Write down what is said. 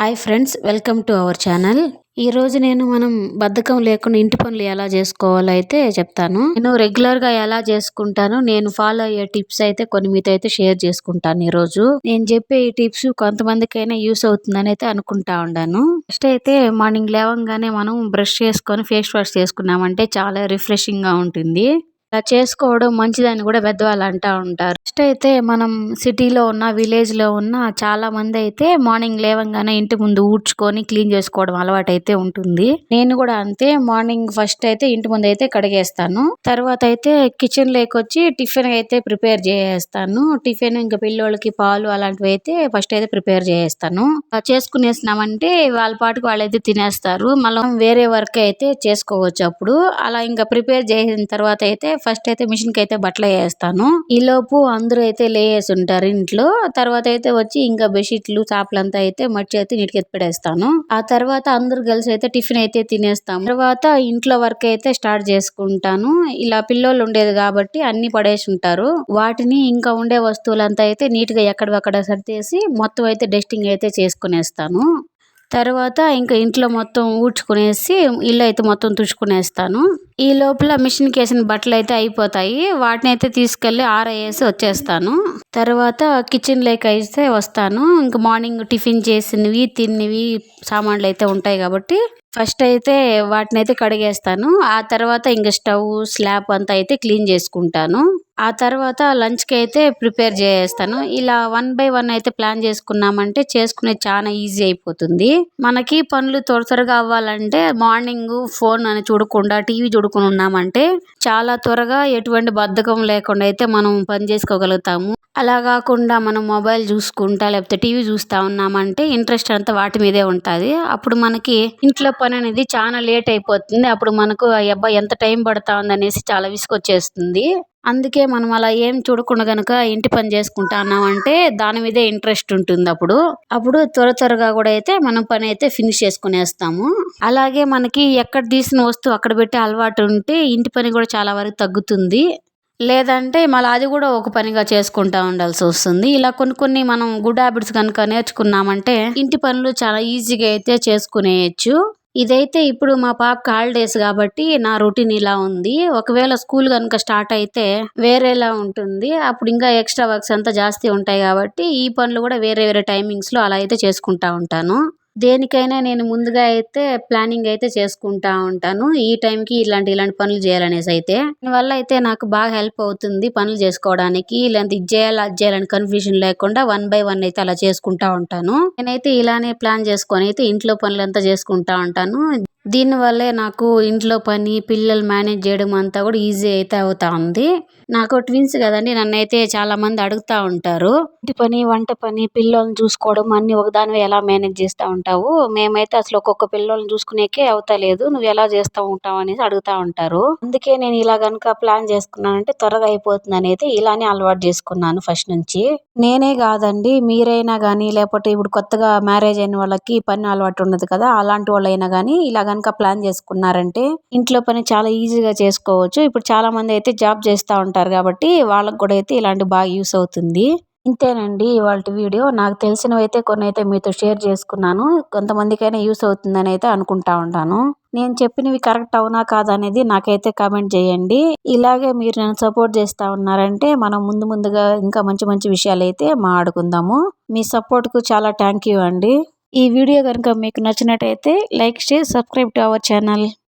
Hi friends welcome to our channel. ఈరోజు నేను మనం బద్ధకం లేకుండా ఇంటి పనులు ఎలా చేసుకోవాలో అయితే చెప్తాను. నేను రెగ్యులర్గా ఎలా చేసుకుంటాను నేను ఫాలో అయ్యే టిప్స్ అయితే కొన్ని మీతో అయితే షేర్ చేసుకుంటాను ఈరోజు నేను చెప్పే ఈ టిప్స్ కొంతమందికైనా యూస్ అవుతుందని అయితే అనుకుంటా ఉండాను. ఫస్ట్ అయితే మార్నింగ్ లేవంగానే మనం బ్రష్ చేసుకొని ఫేస్ వాష్ చేసుకున్నామంటే చాలా రిఫ్రెషింగ్గా ఉంటుంది. అలా చేసుకోవడం మంచిదని కూడా పెద్దవాళ్ళు అంటా ఉంటారు. ఫస్ట్ అయితే మనం సిటీలో ఉన్న విలేజ్లో ఉన్న చాలా మంది అయితే మార్నింగ్ లేవంగానే ఇంటి ముందు ఊడ్చుకొని క్లీన్ చేసుకోవడం అలవాటు అయితే ఉంటుంది. నేను కూడా అంతే మార్నింగ్ ఫస్ట్ అయితే ఇంటి ముందు అయితే కడిగేస్తాను. తర్వాత అయితే కిచెన్ లేకొచ్చి వచ్చి టిఫిన్ అయితే ప్రిపేర్ చేసేస్తాను. టిఫిన్ ఇంకా పిల్లోళ్ళకి పాలు అలాంటివి అయితే ఫస్ట్ అయితే ప్రిపేర్ చేసేస్తాను. చేసుకునేసినామంటే వాళ్ళ పాటుకు వాళ్ళైతే తినేస్తారు. మళ్ళీ వేరే వర్క్ అయితే చేసుకోవచ్చు అప్పుడు. అలా ఇంకా ప్రిపేర్ చేసిన తర్వాత అయితే ఫస్ట్ అయితే మిషన్కి అయితే బట్టలు వేస్తాను. ఈలోపు అందరూ అయితే లేయేసి ఉంటారు ఇంట్లో. తర్వాత అయితే వచ్చి ఇంకా బెడ్షీట్లు చాపలంతా అయితే మర్చి అయితే నీటికి ఎత్తిపడేస్తాను ఆ తర్వాత అందరూ కలిసి అయితే టిఫిన్ అయితే తినేస్తాం తర్వాత ఇంట్లో వర్క్ అయితే స్టార్ట్ చేసుకుంటాను. ఇలా పిల్లోళ్ళు ఉండేది కాబట్టి అన్ని పడేసి ఉంటారు. వాటిని ఇంకా ఉండే వస్తువులంతా అయితే నీట్గా ఎక్కడక్కడ సర్దేసి మొత్తం అయితే డస్టింగ్ అయితే చేసుకునేస్తాను. తర్వాత ఇంకా ఇంట్లో మొత్తం ఊడ్చుకునేసి ఇల్లు అయితే మొత్తం తుడుచుకునేస్తాను. ఈ లోపల మిషన్కి వేసిన బట్టలు అయితే అయిపోతాయి. వాటిని అయితే తీసుకెళ్ళి ఆరేసి వచ్చేస్తాను. తర్వాత కిచెన్ లేక్ అయితే వస్తాను. ఇంకా మార్నింగ్ టిఫిన్ చేసినవి తిన్నవి సామాన్లు అయితే ఉంటాయి కాబట్టి ఫస్ట్ అయితే వాటిని అయితే కడిగేస్తాను. ఆ తర్వాత ఇంకా స్టవ్ స్లాబ్ అంతా అయితే క్లీన్ చేసుకుంటాను. ఆ తర్వాత లంచ్కి అయితే ప్రిపేర్ చేస్తాను. ఇలా వన్ బై వన్ అయితే ప్లాన్ చేసుకున్నామంటే చేసుకునేది చాలా ఈజీ అయిపోతుంది. మనకి పనులు త్వర త్వరగా అవ్వాలంటే మార్నింగ్ ఫోన్ అని చూడకుండా టీవీ చూడకుండా ఉన్నామంటే చాలా త్వరగా ఎటువంటి బద్ధకం లేకుండా అయితే మనం పని చేసుకోగలుగుతాము. అలా కాకుండా మనం మొబైల్ చూసుకుంటా లేకపోతే టీవీ చూస్తూ ఉన్నామంటే ఇంట్రెస్ట్ అంతా వాటి మీదే ఉంటుంది. అప్పుడు మనకి ఇంట్లో పని అనేది చాలా లేట్ అయిపోతుంది. అప్పుడు మనకు అబ్బా ఎంత టైం పడుతా ఉందనేసి అనేసి చాలా విసుగొచ్చేస్తుంది. అందుకే మనం అలా ఏం చూడకుండా కనుక ఇంటి పని చేసుకుంటా అన్నామంటే దాని మీదే ఇంట్రెస్ట్ ఉంటుంది అప్పుడు. అప్పుడు త్వర త్వరగా కూడా అయితే మనం పని అయితే ఫినిష్ చేసుకునేస్తాము. అలాగే మనకి ఎక్కడ తీసిన వస్తువు అక్కడ పెట్టే అలవాటు ఉంటే ఇంటి పని కూడా చాలా వరకు తగ్గుతుంది. లేదంటే మళ్ళీ అది కూడా ఒక పనిగా చేసుకుంటా ఉండాల్సి వస్తుంది. ఇలా కొన్ని కొన్ని మనం గుడ్ హ్యాబిట్స్ కనుక నేర్చుకున్నామంటే ఇంటి పనులు చాలా ఈజీగా అయితే చేసుకునేయచ్చు. ఇదైతే ఇప్పుడు మా పాప హాలిడేస్ కాబట్టి నా రొటీన్ ఇలా ఉంది. ఒకవేళ స్కూల్ కనుక స్టార్ట్ అయితే వేరేలా ఉంటుంది. అప్పుడు ఇంకా ఎక్స్ట్రా వర్క్స్ అంతా జాస్తి ఉంటాయి కాబట్టి ఈ పనులు కూడా వేరే వేరే టైమింగ్స్లో అలా అయితే చేసుకుంటా ఉంటాను. దేనికైనా నేను ముందుగా అయితే ప్లానింగ్ అయితే చేసుకుంటా ఉంటాను. ఈ టైంకి ఇలాంటి ఇలాంటి పనులు చేయాలనేసి అయితే. దానివల్ల అయితే నాకు బాగా హెల్ప్ అవుతుంది పనులు చేసుకోవడానికి. ఇలాంటి ఇది చేయాలి అది చేయాలని కన్ఫ్యూజన్ లేకుండా వన్ బై వన్ అయితే అలా చేసుకుంటా ఉంటాను. నేనైతే ఇలానే ప్లాన్ చేసుకొని అయితే ఇంట్లో పనులంతా చేసుకుంటా ఉంటాను. దీనివల్లే నాకు ఇంట్లో పని పిల్లలు మేనేజ్ చేయడం అంతా కూడా ఈజీ అయితే అవుతా ఉంది నాకు ట్విన్స్ కదండి నన్ను అయితే చాలా మంది అడుగుతా ఉంటారు. ఇంటి పని వంట పని పిల్లల్ని చూసుకోవడం అన్ని ఒకదానివే ఎలా మేనేజ్ చేస్తూ ఉంటావు? మేమైతే అసలు ఒక్కొక్క పిల్లోల్ని చూసుకునేకే అవుతలేదు నువ్వు ఎలా చేస్తూ ఉంటావు అనేసి అడుగుతా ఉంటారు. అందుకే నేను ఇలా కనుక ప్లాన్ చేసుకున్నానంటే త్వరగా అయిపోతుంది అనేది ఇలానే అలవాటు చేసుకున్నాను ఫస్ట్ నుంచి. నేనే కాదండి మీరైనా కానీ లేకపోతే ఇప్పుడు కొత్తగా మ్యారేజ్ అయిన వాళ్ళకి పని అలవాటు ఉండదు కదా అలాంటి వాళ్ళైనా కానీ ఇలా కనుక ప్లాన్ చేసుకున్నారంటే ఇంట్లో పని చాలా ఈజీగా చేసుకోవచ్చు. ఇప్పుడు చాలా మంది అయితే జాబ్ చేస్తూ ఉంటారు కాబట్టి వాళ్ళకి కూడా అయితే ఇలాంటి బాగా యూస్ అవుతుంది. ఇంతేనండి ఇవాళ వీడియో. నాకు తెలిసినవి అయితే కొన్ని అయితే మీతో షేర్ చేసుకున్నాను. కొంతమందికైనా యూస్ అవుతుందని అయితే అనుకుంటా ఉంటాను. నేను చెప్పినవి కరెక్ట్ అవునా కాదా అనేది నాకైతే కామెంట్ చేయండి. ఇలాగే మీరు నన్ను సపోర్ట్ చేస్తూ ఉన్నారంటే మనం ముందు ముందుగా ఇంకా మంచి మంచి విషయాలు అయితే మాట్లాడుకుందాము. మీ సపోర్ట్కు చాలా థ్యాంక్ యూ అండి. ఈ వీడియో కనుక మీకు నచ్చినట్టయితే like share subscribe to our channel.